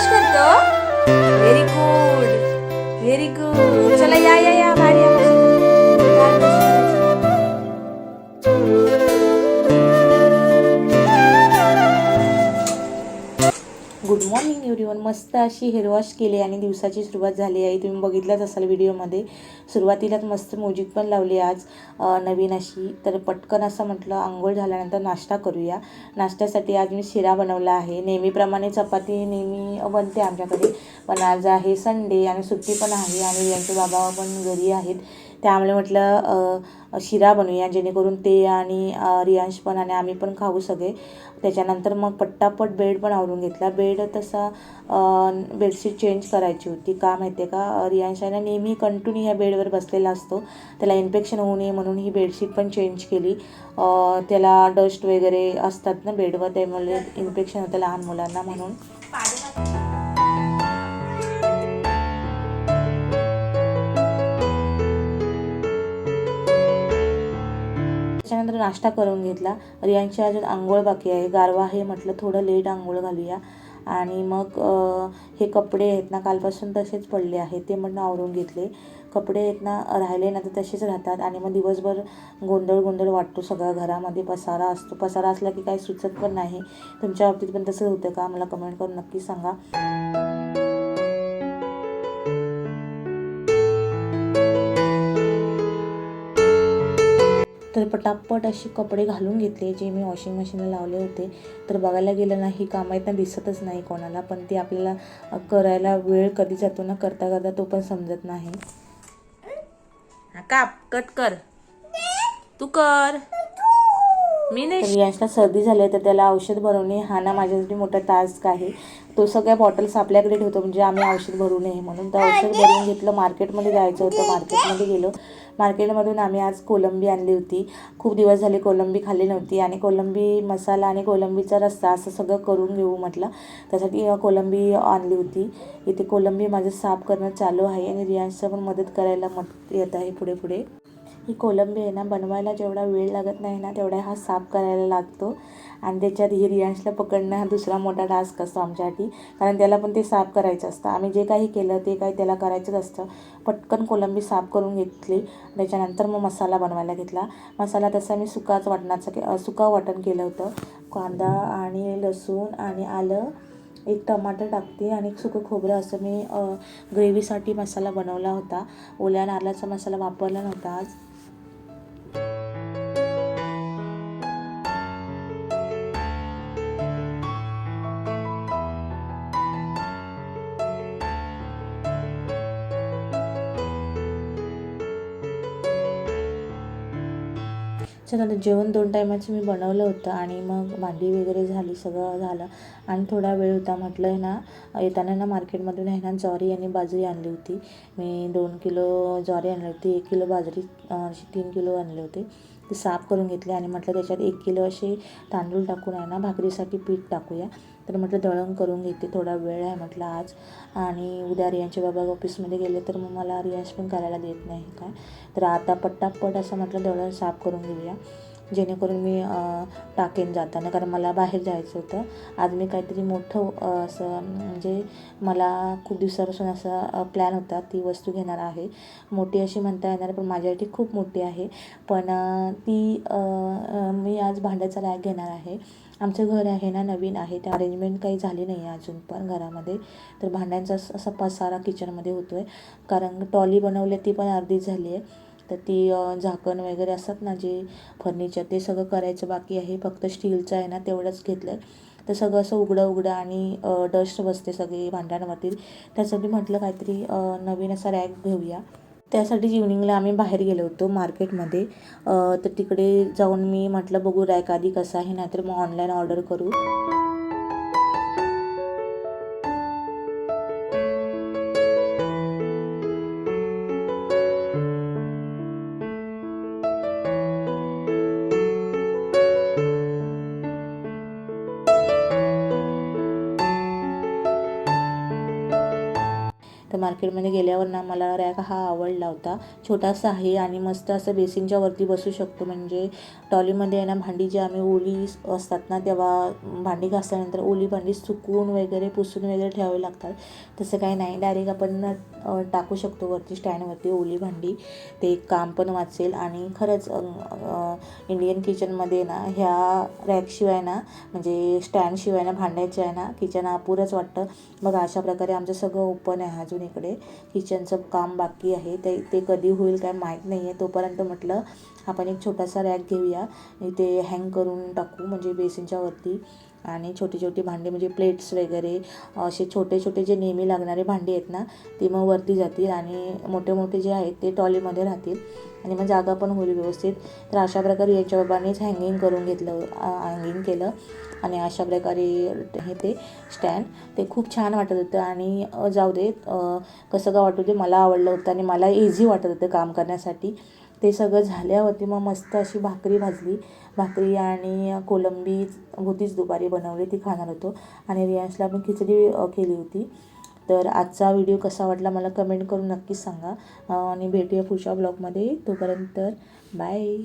Brush করতো very good very good চলে যা ইয়া ইয়া ভারি আমার गुड मॉर्निंग एवरीवन मस्त अशी हेअरवॉश केली आणि दिवसाची सुरुवात झाली आहे. तुम्ही बघितलंच असाल व्हिडिओमध्ये. सुरुवातीलाच मस्त म्युझिक पण लावली आज. नवीन अशी. तर पटकन असं म्हटलं आंघोळ झाल्यानंतर नाश्ता करूया. नाश्त्यासाठी आज मी शिरा बनवला आहे. नेहमीप्रमाणे चपाती नेहमी बनते आमच्याकडे. पण आज आहे संडे आणि सुट्टी पण आहे आणि यांचे बाबा पण घरी आहेत. त्यामुळे म्हटलं शिरा बनवूया जेणेकरून ते आणि रियांश पण आणि आम्ही पण खाऊ सगळे. त्याच्यानंतर मग पट्टापट बेड पण आवरून घेतला. बेड तसा बेडशीट चेंज करायची होती. का माहिती आहे का रियांश आहे ना नेहमी कंटिन्यू ह्या बेडवर बसलेला असतो. त्याला इन्फेक्शन होऊ नये म्हणून ही बेडशीट पण चेंज केली. त्याला डस्ट वगैरे असतात ना बेडवर त्यामुळे इन्फेक्शन होतं लहान मुलांना म्हणून. नाश्ता करून घेतला. रियांची अजून आंघोळ बाकी आहे. गारवा आहे म्हटलं थोडं लेट आंघोळ घालूया. आणि मग हे कपडे आहेत ना कालपासून तसेच पडले आहेत. ते म्हणून आवरून घेतले. कपडे आहेत ना राहिले ना तर तसेच राहतात. आणि मग दिवसभर गोंधळ गोंधळ वाटतो सगळ्या घरामध्ये. पसारा असतो. पसारा असला की काही सुचत पण नाही. तुमच्या बाबतीत पण तसंच होतं का? मला कमेंट करून नक्की सांगा. तर पटापट असे कपडे घालून घेतले जे मी वॉशिंग मशीनला लावले होते. तर बघायला गेलं ना ही कामं आहेत ना दिसतच नाही कोणाला पण ते आपल्याला करायला वेळ कधी जातो ना करता करता तो पण समजत नाही. काप कट कर. तू कर. मी नाही यांच्या सर्दी झाली आहे तर त्याला औषध भरवणे हा ना माझ्यासाठी मोठा टास्क आहे. तो सगळ्या बॉटल्स आपल्याकडे ठेवतो म्हणजे आम्ही औषध भरू नये म्हणून. तर औषध भरून घेतलं मार्केटमध्ये जायचं होतं मार्केटमध्ये गेलो. मार्केटमधून आम्ही आज कोलंबी आणली होती. खूप दिवस झाले कोलंबी खाल्ली नव्हती आणि कोलंबी मसाला आणि कोलंबीचा रस्सा असं सगळं करून घेऊ म्हटलं. त्यासाठी कोलंबी आणली होती. इथे कोलंबी माझं साफ करणं चालू आहे आणि रियांशचं पण मदत करायला मत येत आहे पुढे पुढे. ही कोलंबी आहे ना बनवायला जेवढा वेळ लागत नाही ना तेवढा हा साफ करायला लागतो. आणि त्याच्यात ही रियांशला पकडणं हा दुसरा मोठा टास्क असतो आमच्यासाठी. कारण त्याला पण ते साफ करायचं असतं. आम्ही जे काही केलं ते काही त्याला करायचंच असतं. पटकन कोलंबी साफ करून घेतली. त्याच्यानंतर मग मसाला बनवायला घेतला. मसाला तसा मी सुकाच वाटणाचा के- सुका वाटण केलं होतं. कांदा आणि लसूण आणि आलं एक टमाटर टाकते आणि एक सुकं खोबरं असं मी ग्रेव्हीसाठी मसाला बनवला होता. ओल्या नारळाचा मसाला वापरला नव्हता आज. छान आता जेवण दोन टायमाचं मी बनवलं होतं आणि मग भांडी वगैरे झाली सगळं झालं. आणि थोडा वेळ होता म्हटलं आहे ना येताना ना मार्केटमधून आहे ना ज्वारी आणि बाजरी आणली होती. मी दोन किलो ज्वारी आणली होती एक किलो बाजरी अशी तीन किलो आणले होते. ते साफ करून घेतले आणि म्हटलं त्याच्यात एक किलो असे तांदूळ टाकून आहे ना भाकरीसाठी पीठ टाकूया. तर म्हटलं दळण करून घेते थोडा वेळ आहे म्हटलं आज. आणि उद्या रियांचे बाबा ऑफिसमध्ये गेले तर मग मला रियांश पण करायला देत नाही काय? तर आता पट्टापट असं म्हटलं दळण साफ करून घेऊया. जेणेकरून मी टाकेन जाताना कारण मला बाहेर जायचं होतं. आज मी काहीतरी मोठं असं म्हणजे मला खूप दिवसापासून असा प्लॅन होता ती वस्तू घेणार आहे. मोठी अशी म्हणता येणार पण माझ्यासाठी खूप मोठी आहे. पण ती मी आज भांड्याचा रॅक घेणार आहे. आमचं घर आहे ना नवीन आहे. त्या अरेंजमेंट काही झाली नाही आहे अजून पण घरामध्ये. तर भांड्यांचा असा पसारा किचनमध्ये होतो आहे कारण टॉली बनवली ती पण अर्धीच झाली आहे तर ती झाकण वगैरे असतात ना जे फर्निचर ते सगळं करायचं बाकी आहे. फक्त स्टीलचं आहे ना तेवढंच घेतलं आहे तर सगळं असं उघडं उघडं आणि डस्ट बसते सगळी भांड्यांवरती. त्यासाठी म्हटलं काहीतरी नवीन असा रॅक घेऊया. त्यासाठीच इव्हनिंगला आम्ही बाहेर गेलो होतो मार्केटमध्ये तर तिकडे जाऊन मी म्हटलं बघू रॅक आधी कसा आहे नाहीतर मग ऑनलाईन ऑर्डर करू. तर मार्केटमध्ये गेल्यावर ना मला रॅक हा आवडला होता. छोटासा आहे आणि मस्त असं बेसिनच्या वरती बसू शकतो. म्हणजे टॉलीमध्ये आहे ना भांडी जी आम्ही ओली असतात ना तेव्हा भांडी घासल्यानंतर ओली भांडी सुकवून वगैरे पुसून वगैरे ठेवावी लागतात. तसं काही नाही. डायरेक्ट आपण टाकू शकतो वरती स्टँडवरती ओली भांडी. ते काम पण वाचेल. आणि खरंच इंडियन किचनमध्ये ना ह्या रॅकशिवाय ना म्हणजे स्टँडशिवाय ना भांड्याच्या आहे ना किचन अपुरंच वाटतं. बघा अशा प्रकारे आमचं सगळं ओपन आहे. अजून इकडे किचनचं काम बाकी आहे. ते ते कधी होईल काय माहीत नाही आहे तोपर्यंत म्हटलं आपण एक छोटासा रॅक घेऊया. इथे हँग करून टाकू. म्हणजे बेसिनच्या वरती. आणि छोटी छोटी भांडी म्हणजे प्लेट्स वगैरे असे छोटे छोटे जे नेहमी लागणारे भांडी आहेत ना ती मग वरती जातील आणि मोठे मोठे जे आहेत ते ट्रॉलीमध्ये राहतील आणि मग जागा पण होईल व्यवस्थित. तर अशा प्रकारे याच्या बाबानेच हँगिंग करून घेतलं हँगिंग केलं आणि अशा प्रकारे हे ते स्टँड ते खूप छान वाटत होतं आणि जाऊ दे कसं का वाटत होते मला आवडलं होतं आणि मला इझी वाटत होतं काम करण्यासाठी. ते सगळं झाल्यावरती मग मस्त अशी भाकरी भाजली. भाकरी आणि कोलंबी होतीच दुपारी बनवली ती खाणार होतो. आणि रियांशला पण खिचडी केली होती. तर आजचा व्हिडिओ कसा वाटला मला कमेंट करून नक्कीच सांगा. आणि भेटूया पुढच्या ब्लॉगमध्ये. तोपर्यंत बाय.